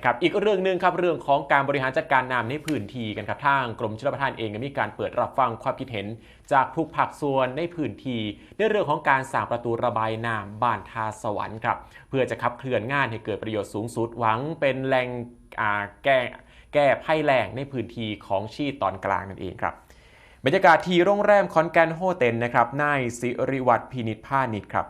นะครับอีกเรื่องหนึ่งครับเรื่องของการบริหารจัดการน้ำในพื้นที่กันครับทางกรมชลประทานเองก็มีการเปิดรับฟังความคิดเห็น จากทุกภาคส่วนในพื้นที่ในเรื่องของการสร้างประตูระบายน้ำบ้านทาสวรรค์ครับเพื่อจะขับเคลื่อนงานให้เกิดประโยชน์สูงสุดหวังเป็นแหล่งแก้แก้ภัยแล้งในพื้นที่ของชีตอนกลางนั่นเองครับบรรยากาศที่โรงแรมคอนแกนโฮเทนนะครับนายสิริวัตรพินิจพานิชครับ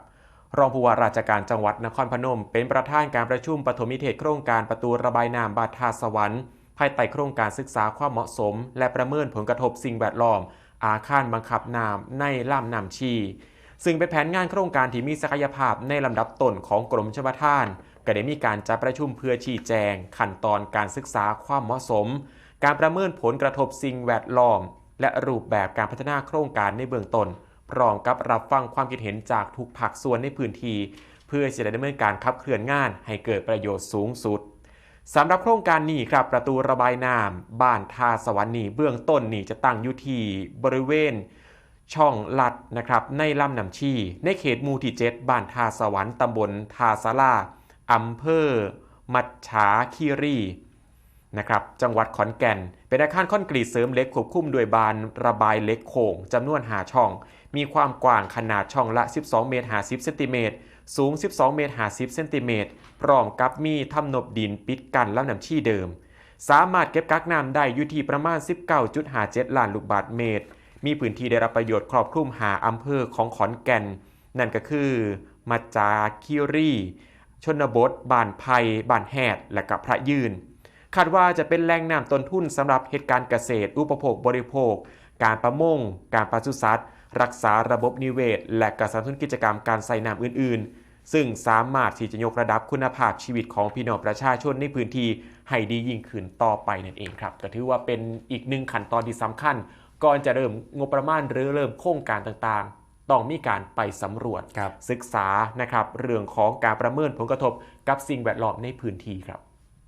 รองผู้ว่าราชการจังหวัดนครพนม เป็นประธานการประชุมปฐมิเทศโครงการประตูระบายน้ำบาทาสวรรค์ ภายใต้โครงการศึกษาความเหมาะสม และประเมินผลกระทบสิ่งแวดล้อม อาคารบังคับน้ำในล่ามน้ำชี ซึ่งเป็นแผนงานโครงการที่มีศักยภาพในลำดับต้นของกรมชลประทาน ก็ได้มีการจัดประชุมเพื่อชี้แจง ขั้นตอนการศึกษาความเหมาะสม การประเมินผลกระทบสิ่งแวดล้อม และรูปแบบการพัฒนาโครงการในเบื้องต้น พร้อมกับรับฟังความคิดเห็นจากทุกภาคส่วนในพื้นที่เพื่อจะได้ดำเนินการขับเคลื่อนงานให้เกิดประโยชน์สูงสุดสำหรับโครงการนี้ครับประตูระบายน้ำบ้านทาสวรรค์นี่เบื้องต้นนี่จะตั้งอยู่ที่บริเวณช่องลัดนะครับในลำน้ำชีในเขตมูที่7บ้านทาสวรรค์ตำบลทาสาราอำเภอ มัจฉาคีรี นะครับจังหวัดขอนแก่น เป็นอาคารคอนกรีตเสริมเล็กควบคุมด้วยบานระบายเล็กโค้งจำนวนหาช่อง มีความกว้างขนาดช่องละ 12 เมตร 50 เซนติเมตร สูง 12 เมตร 50 เซนติเมตร พร้อมกับมีทำนบดินปิดกันแล้วน้ำชี่เดิม สามารถเก็บกักน้ำได้อยู่ที่ประมาณ 19.57 ล้านลูกบาศก์เมตร มีพื้นที่ได้รับประโยชน์ครอบคลุมหาอำเภอของขอนแก่น นั่นก็คือมาจาคิรี ชนบท บ้านไผ่บ้านแฮด และกับพระยืน คาดว่าจะเป็นแหล่งน้ำต้นทุนสำหรับเหตุการณ์เกษตร อุปโภคบริโภค การประมง การปศุสัตว์ รักษาระบบนิเวศ และการสนับสนุนกิจกรรมการใส่น้ำอื่น ๆ ซึ่งสามารถที่จะยกระดับคุณภาพชีวิตของพี่น้องประชาชนในพื้นที่ให้ดียิ่งขึ้นต่อไปนั่นเองครับก็ถือว่าเป็นอีกหนึ่งขั้นตอนที่สำคัญ ก่อนจะเริ่มงบประมาณหรือเริ่มโครงการต่างๆ ต้องมีการไปสำรวจรศึกษานะครับเรื่องของการประเมินผลกระทบกับสิ่งแวดล้อมในพื้นที่ครับ